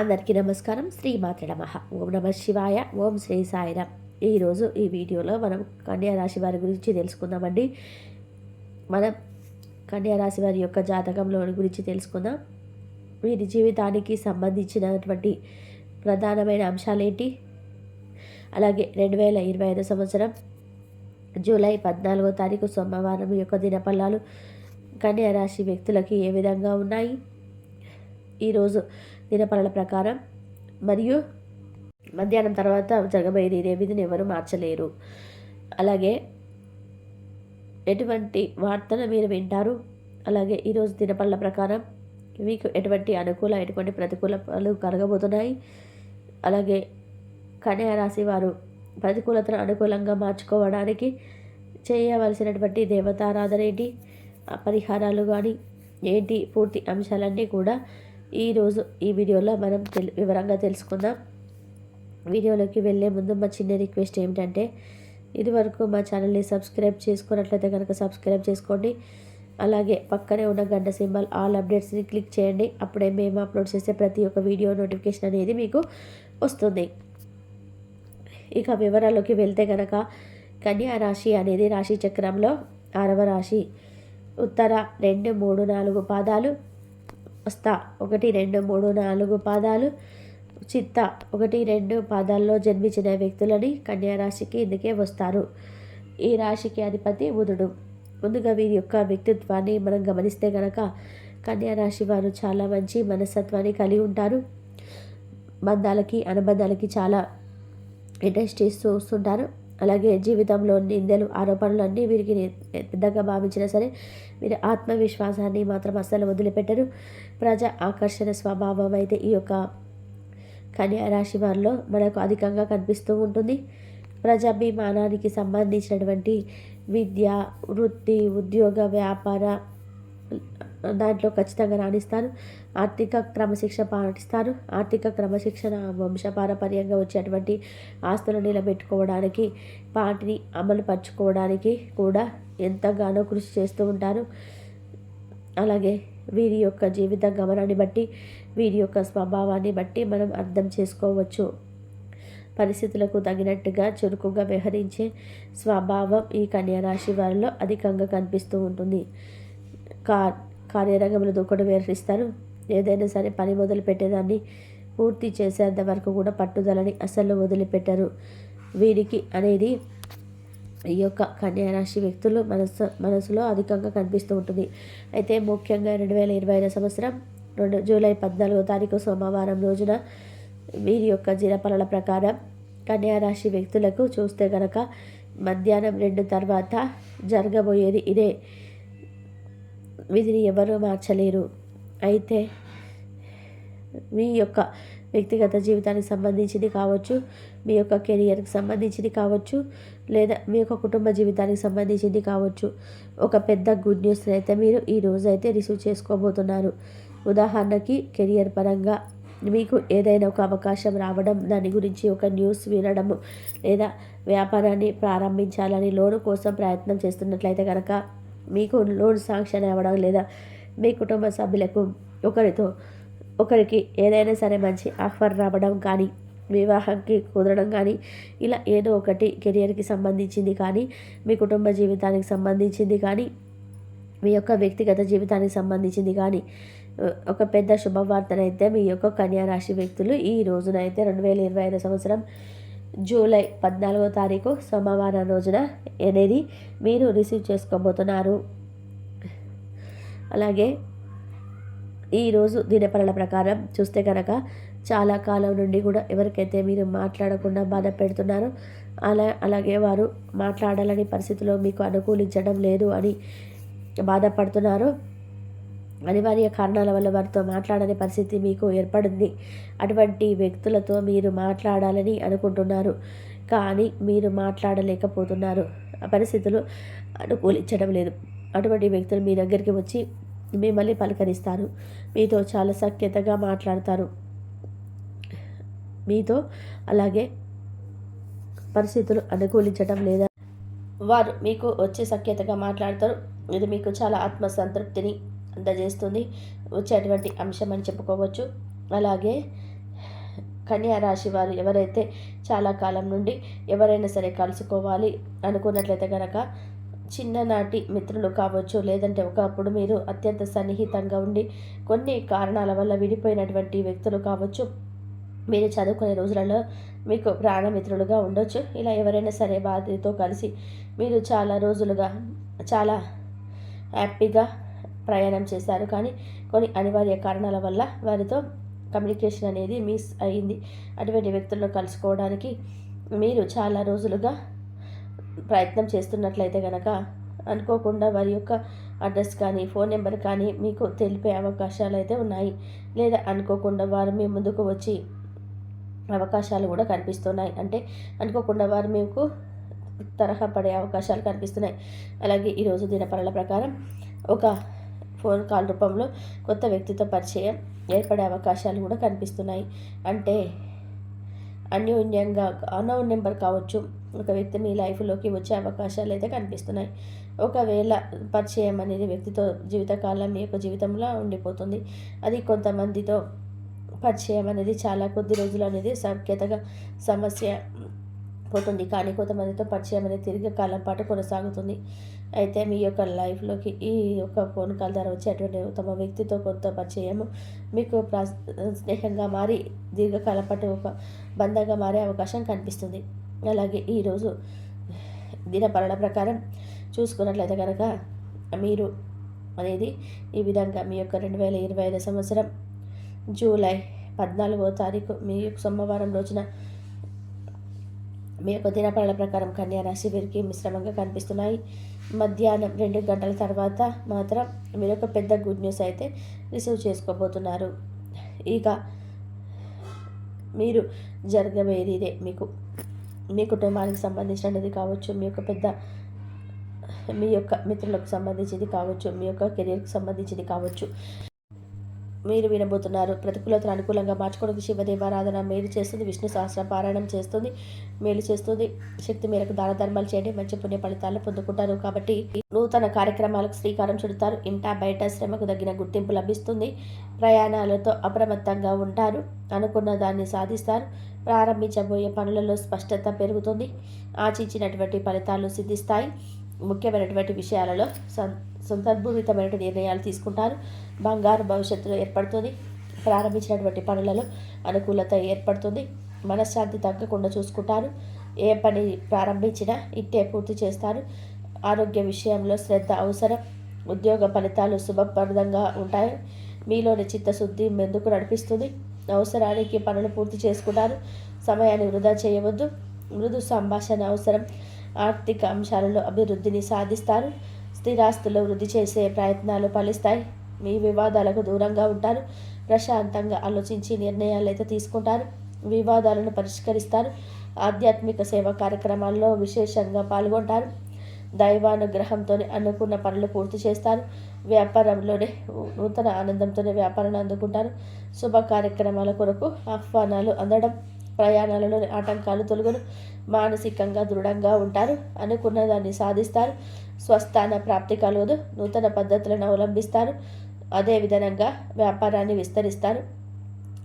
అందరికీ నమస్కారం. శ్రీ నమ. ఓం నమ శివాయ ఓం శ్రీ సాయిరామ్ ఈరోజు ఈ వీడియోలో మనం కన్యా రాశి వారి గురించి తెలుసుకుందామండి. మనం కన్యా రాశి వారి యొక్క జాతకంలోని గురించి తెలుసుకుందాం. వీరి జీవితానికి సంబంధించినటువంటి ప్రధానమైన అంశాలేంటి అలాగే రెండు వేల ఇరవై ఐదు సంవత్సరం జూలై పద్నాలుగో తారీఖు సోమవారం యొక్క దినపల్లాలు కన్యా రాశి వ్యక్తులకి ఏ విధంగా ఉన్నాయి? ఈరోజు దినపలల ప్రకారం మరియు మధ్యాహ్నం తర్వాత జరగబోయే విధిని ఎవరు మార్చలేరు. అలాగే ఎటువంటి వార్తను మీరు వింటారు? అలాగే ఈరోజు దినపళ్ళ ప్రకారం మీకు ఎటువంటి అనుకూల ఎటువంటి ప్రతికూలతలు కలగబోతున్నాయి? అలాగే కన్యా రాశి వారు ప్రతికూలతను అనుకూలంగా మార్చుకోవడానికి చేయవలసినటువంటి దేవతారాధన ఏంటి? పరిహారాలు కానీ ఏంటి? పూర్తి అంశాలన్నీ కూడా ఈరోజు ఈ వీడియోలో మనం తెల్ వివరంగా తెలుసుకుందాం. వీడియోలోకి వెళ్ళే ముందు మా చిన్న రిక్వెస్ట్ ఏమిటంటే ఇదివరకు మా ఛానల్ని సబ్స్క్రైబ్ చేసుకున్నట్లయితే కనుక సబ్స్క్రైబ్ చేసుకోండి. అలాగే పక్కనే ఉన్న గంట సింబల్ ఆల్ అప్డేట్స్ని క్లిక్ చేయండి. అప్పుడే మేము అప్లోడ్ చేసే ప్రతి ఒక్క వీడియో నోటిఫికేషన్ అనేది మీకు వస్తుంది. ఇక వివరాల్లోకి వెళ్తే కనుక కన్యా రాశి అనేది రాశి చక్రంలో ఆరవ రాశి. ఉత్తర రెండు మూడు నాలుగు పాదాలు వస్తా. ఒకటి రెండు మూడు నాలుగు పాదాలు. చిత్త. ఒకటి రెండు పాదాల్లో జన్మించిన వ్యక్తులని కన్యా రాశికి ఇందుకే వస్తారు. ఈ రాశికి అధిపతి బుధుడు. ముందుగా వీరి యొక్క వ్యక్తిత్వాన్ని మనం గమనిస్తే కనుక కన్యా రాశి వారు చాలా మంచి మనస్తత్వాన్ని కలిగి ఉంటారు. బంధాలకి అనుబంధాలకి చాలా ఇంట్రెస్ట్ ఇస్తూ వస్తుంటారు. అలాగే జీవితంలో నిందలు ఆరోపణలు అన్నీ వీరికి పెద్దగా భావించినా సరే వీరి ఆత్మవిశ్వాసాన్ని మాత్రం అస్సలు వదిలిపెట్టరు. ప్రజా ఆకర్షణ స్వభావం అయితే ఈ యొక్క కన్యా రాశి వారిలో మనకు అధికంగా కనిపిస్తూ ఉంటుంది. ప్రజాభిమానానికి సంబంధించినటువంటి విద్య వృత్తి ఉద్యోగ వ్యాపార దాంట్లో ఖచ్చితంగా రాణిస్తారు. ఆర్థిక క్రమశిక్షణ పాటిస్తారు. ఆర్థిక క్రమశిక్షణ వంశపారపర్యంగా వచ్చేటువంటి ఆస్తులు నిలబెట్టుకోవడానికి వాటిని అమలు పరుచుకోవడానికి కూడా ఎంతగానో కృషి చేస్తూ ఉంటారు. అలాగే వీరి యొక్క జీవిత గమనాన్ని బట్టి వీరి యొక్క స్వభావాన్ని బట్టి మనం అర్థం చేసుకోవచ్చు. పరిస్థితులకు తగినట్టుగా చురుకుగా వ్యవహరించే స్వభావం ఈ కన్యారాశి వారిలో అధికంగా కనిపిస్తూ ఉంటుంది. కార్ కార్యరంగంలో దూకడం వ్యవహరిస్తారు ఏదైనా సరే పని మొదలు పెట్టేదాన్ని పూర్తి చేసేంత వరకు కూడా పట్టుదలని అసలు వదిలిపెట్టరు. వీరికి అనేది ఈ యొక్క కన్యారాశి వ్యక్తులు మనసు మనసులో అధికంగా కనిపిస్తూ ఉంటుంది. అయితే ముఖ్యంగా రెండు వేల ఇరవై ఐదు సంవత్సరం రెండు జూలై పద్నాలుగో తారీఖు సోమవారం రోజున వీరి యొక్క జిరపలల ప్రకారం కన్యారాశి వ్యక్తులకు చూస్తే గనక మధ్యాహ్నం రెండు తర్వాత జరగబోయేది ఇదే. విధిని ఎవరూ మార్చలేరు. అయితే మీ యొక్క వ్యక్తిగత జీవితానికి సంబంధించింది కావచ్చు మీ యొక్క కెరియర్కి సంబంధించింది కావచ్చు లేదా మీ యొక్క కుటుంబ జీవితానికి సంబంధించింది కావచ్చు. ఒక పెద్ద గుడ్ న్యూస్ అయితే మీరు ఈ రోజైతే రిసీవ్ చేసుకోబోతున్నారు. ఉదాహరణకి కెరియర్ పరంగా మీకు ఏదైనా ఒక అవకాశం రావడం దాని గురించి ఒక న్యూస్ వినడము లేదా వ్యాపారాన్ని ప్రారంభించాలని లోను కోసం ప్రయత్నం చేస్తున్నట్లయితే కనుక మీకు లోన్ శాంక్షన్ అవ్వడం లేదా మీ కుటుంబ సభ్యులకు ఒకరితో ఒకరికి ఏదైనా సరే మంచి ఆఫర్ రావడం కానీ వివాహంకి కుదరడం కానీ ఇలా ఏదో ఒకటి కెరియర్కి సంబంధించింది కానీ మీ కుటుంబ జీవితానికి సంబంధించింది కానీ మీ యొక్క వ్యక్తిగత జీవితానికి సంబంధించింది కానీ ఒక పెద్ద శుభవార్తనైతే మీ యొక్క కన్యారాశి వ్యక్తులు ఈ రోజునైతే రెండు వేల ఇరవై ఐదు సంవత్సరం జూలై పద్నాలుగో తారీఖు సోమవారం రోజున అనేది మీరు రిసీవ్ చేసుకోబోతున్నారు. అలాగే ఈరోజు దినపరల ప్రకారం చూస్తే కనుక చాలా కాలం నుండి కూడా ఎవరికైతే మీరు మాట్లాడకుండా బాధ పెడుతున్నారో అలా అలాగే వారు మాట్లాడాలని పరిస్థితిలో మీకు అనుకూలించడం లేదు అని బాధపడుతున్నారు. అనివార్య కారణాల వల్ల వారితో మాట్లాడని పరిస్థితి మీకు ఏర్పడింది. అటువంటి వ్యక్తులతో మీరు మాట్లాడాలని అనుకుంటున్నారు. కానీ మీరు మాట్లాడలేకపోతున్నారు. ఆ పరిస్థితులు అనుకూలించడం లేదు. అటువంటి వ్యక్తులు మీ దగ్గరికి వచ్చి మిమ్మల్ని పలకరిస్తారు. మీతో చాలా సఖ్యతగా మాట్లాడతారు. మీతో అలాగే పరిస్థితులు అనుకూలించడం లేదా వారు మీకు వచ్చే సఖ్యతగా మాట్లాడతారు. ఇది మీకు చాలా ఆత్మసంతృప్తిని అందజేస్తుంది వచ్చేటువంటి అంశం అని చెప్పుకోవచ్చు. అలాగే కన్యా రాశి వారు ఎవరైతే చాలా కాలం నుండి ఎవరైనా సరే కలుసుకోవాలి అనుకున్నట్లయితే కనుక చిన్ననాటి మిత్రులు కావచ్చు లేదంటే ఒకప్పుడు మీరు అత్యంత సన్నిహితంగా ఉండి కొన్ని కారణాల వల్ల విడిపోయినటువంటి వ్యక్తులు కావచ్చు. మీరు చదువుకునే రోజులలో మీకు ప్రాణమిత్రులుగా ఉండొచ్చు. ఇలా ఎవరైనా సరే వారితో కలిసి మీరు చాలా రోజులుగా చాలా హ్యాపీగా ప్రయాణం చేశారు. కానీ కొన్ని అనివార్య కారణాల వల్ల వారితో కమ్యూనికేషన్ అనేది మిస్ అయింది. అటువంటి వ్యక్తులను కలుసుకోవడానికి మీరు చాలా రోజులుగా ప్రయత్నం చేస్తున్నట్లయితే కనుక అనుకోకుండా వారి యొక్క అడ్రస్ కానీ ఫోన్ నెంబర్ కానీ మీకు తెలిపే అవకాశాలు అయితే ఉన్నాయి. లేదా అనుకోకుండా వారు మీ ముందుకు వచ్చి అవకాశాలు కూడా కనిపిస్తున్నాయి. అంటే అనుకోకుండా వారు మీకు తరహా పడే అవకాశాలు కనిపిస్తున్నాయి. అలాగే ఈరోజు దినపరల ప్రకారం ఒక ఫోన్ కాల్ రూపంలో కొత్త వ్యక్తితో పరిచయం ఏర్పడే అవకాశాలు కూడా కనిపిస్తున్నాయి. అంటే అన్యోన్యంగా అనౌన్ నెంబర్ కావచ్చు. ఒక వ్యక్తి మీ లైఫ్లోకి వచ్చే అవకాశాలు అయితే కనిపిస్తున్నాయి. ఒకవేళ పరిచయం అనేది వ్యక్తితో జీవితకాలం మీ యొక్క జీవితంలో ఉండిపోతుంది. అది కొంతమందితో పరిచయం అనేది చాలా కొద్ది రోజులు అనేది సంఖ్యతగా సమస్య పోతుంది. కానీ కొంతమందితో పరిచయం అనేది తిరిగి కాలం పాటు కొనసాగుతుంది. అయితే మీ యొక్క లైఫ్లోకి ఈ యొక్క ఫోన్ కాల్ ద్వారా వచ్చేటువంటి తమ వ్యక్తితో కొంత పరిచయం మీకు ప్రా స్నేహంగా మారి దీర్ఘకాలం పాటు ఒక బంధంగా మారే అవకాశం కనిపిస్తుంది. అలాగే ఈరోజు దినపరణ ప్రకారం చూసుకున్నట్లయితే కనుక మీరు అనేది ఈ విధంగా మీ యొక్క రెండు వేల ఇరవై ఐదు సంవత్సరం జూలై పద్నాలుగో తారీఖు మీ యొక్క సోమవారం రోజున మీ యొక్క దినపరణ ప్రకారం కన్యా రాశి వీరికి మిశ్రమంగా కనిపిస్తున్నాయి. మధ్యాహ్నం రెండు గంటల తర్వాత మాత్రం మీరు ఒక పెద్ద గుడ్ న్యూస్ అయితే రిసీవ్ చేసుకోబోతున్నారు. ఇక మీరు జరగబోయేది ఇదే మీకు. మీ కుటుంబానికి సంబంధించినది కావచ్చు మీ యొక్క పెద్ద మీ యొక్క మిత్రులకు సంబంధించింది కావచ్చు మీ యొక్క కెరీర్కి సంబంధించింది కావచ్చు. మీరు వినబోతున్నారు. ప్రతికూలతను అనుకూలంగా మార్చుకోవడానికి శివదేవారాధన మేలు చేస్తుంది. విష్ణు సహస్ర పారాయణం చేస్తుంది. మేలు చేస్తుంది. శక్తి మేరకు దాన ధర్మాలు చేయండి. మంచి పుణ్య ఫలితాలు పొందుకుంటారు. కాబట్టి నూతన కార్యక్రమాలకు శ్రీకారం చుడతారు. ఇంట బయట శ్రమకు తగిన గుర్తింపు లభిస్తుంది. ప్రయాణాలతో అప్రమత్తంగా ఉంటారు. అనుకున్న దాన్ని సాధిస్తారు. ప్రారంభించబోయే పనులలో స్పష్టత పెరుగుతుంది. ఆశించినటువంటి ఫలితాలు సిద్ధిస్తాయి. ముఖ్యమైనటువంటి విషయాలలో సందర్భూరితమైన నిర్ణయాలు తీసుకుంటారు. బంగారు భవిష్యత్తులో ఏర్పడుతుంది. ప్రారంభించినటువంటి పనులలో అనుకూలత ఏర్పడుతుంది. మనశ్శాంతి తగ్గకుండా చూసుకుంటారు. ఏ పని ప్రారంభించినా ఇట్టే పూర్తి చేస్తారు. ఆరోగ్య విషయంలో శ్రద్ధ అవసరం. ఉద్యోగ ఫలితాలు శుభప్రదంగా ఉంటాయి. మీలోని చిత్తశుద్ధి మెందుకు నడిపిస్తుంది. అవసరానికి పనులు పూర్తి చేసుకుంటారు. సమయాన్ని వృధా చేయవద్దు. మృదు సంభాషణ అవసరం. ఆర్థిక అంశాలలో అభివృద్ధిని సాధిస్తారు. స్థిరాస్తులు వృద్ధి చేసే ప్రయత్నాలు ఫలిస్తాయి. మీ వివాదాలకు దూరంగా ఉంటారు. ప్రశాంతంగా ఆలోచించి నిర్ణయాలు అయితే తీసుకుంటారు. వివాదాలను పరిష్కరిస్తారు. ఆధ్యాత్మిక సేవ కార్యక్రమాల్లో విశేషంగా పాల్గొంటారు. దైవానుగ్రహంతోనే అనుకున్న పనులు పూర్తి చేస్తారు. వ్యాపారంలోనే నూతన ఆనందంతోనే వ్యాపారాన్ని అందుకుంటారు. శుభ కార్యక్రమాల కొరకు ఆహ్వానాలు అందడం ప్రయాణాలలోని ఆటంకాలు తొలగను మానసికంగా దృఢంగా ఉంటారు. అనుకున్న దాన్ని సాధిస్తారు. స్వస్థాన ప్రాప్తి కలవదు. నూతన పద్ధతులను అవలంబిస్తారు. అదే విధంగా వ్యాపారాన్ని విస్తరిస్తారు.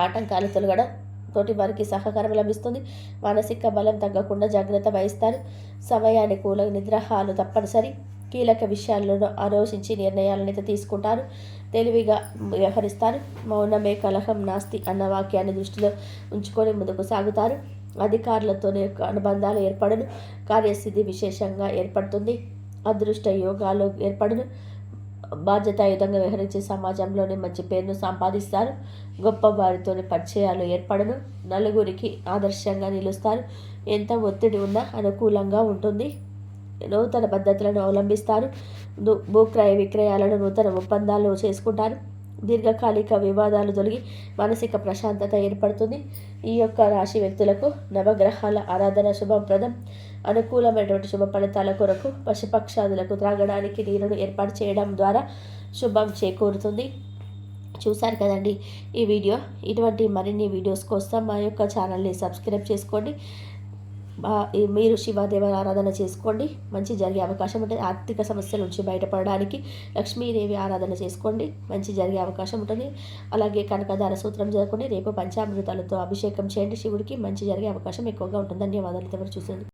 ఆటంకాలు తొలగడం తోటి వారికి సహకారం లభిస్తుంది. మానసిక బలం తగ్గకుండా జాగ్రత్త వహిస్తారు. సమయానుకూల నిద్రాహాలు తప్పనిసరి. కీలక విషయాలను ఆలోచించి నిర్ణయాలను అయితే తీసుకుంటారు. తెలివిగా వ్యవహరిస్తారు. మౌనమే కలహం నాస్తి అన్న వాక్యాన్ని దృష్టిలో ఉంచుకొని ముందుకు సాగుతారు. అధికారులతోనే అనుబంధాలు ఏర్పడను. కార్యస్థితి విశేషంగా ఏర్పడుతుంది. అదృష్ట యోగాలు ఏర్పడను. బాధ్యతాయుతంగా వ్యవహరించే సమాజంలోనే మంచి పేరును సంపాదిస్తారు. గొప్ప వారితోని పరిచయాలు ఏర్పడను. నలుగురికి ఆదర్శంగా నిలుస్తారు. ఎంత ఒత్తిడి ఉన్నా అనుకూలంగా ఉంటుంది. నూతన పద్ధతులను అవలంబిస్తారు. భూక్రయ విక్రయాలను నూతన ఒప్పందాలు చేసుకుంటారు. దీర్ఘకాలిక వివాదాలు తొలగి మానసిక ప్రశాంతత ఏర్పడుతుంది. ఈ యొక్క రాశి వ్యక్తులకు నవగ్రహాల ఆరాధన శుభప్రదం. అనుకూలమైనటువంటి శుభ ఫలితాల కొరకు పశుపక్షాదులకు త్రాగడానికి నీరును ఏర్పాటు చేయడం ద్వారా శుభం చేకూరుతుంది. చూశారు కదండి ఈ వీడియో. ఇటువంటి మరిన్ని వీడియోస్ కోసం మా యొక్క ఛానల్ని సబ్స్క్రైబ్ చేసుకోండి. మీరు శివదేవ ఆరాధన చేసుకోండి. మంచి జరిగే అవకాశం ఉంటుంది ఆర్థిక సమస్యల నుంచి బయటపడడానికి లక్ష్మీదేవి ఆరాధన చేసుకోండి. మంచి జరిగే అవకాశం ఉంటుంది అలాగే కనకదార సూత్రం జరుపుకొని రేపు పంచామృతాలతో అభిషేకం చేయండి. శివుడికి మంచి జరిగే అవకాశం ఎక్కువగా ఉంటుంది. ధన్యవాదాలు. ఎవరు చూసేందుకు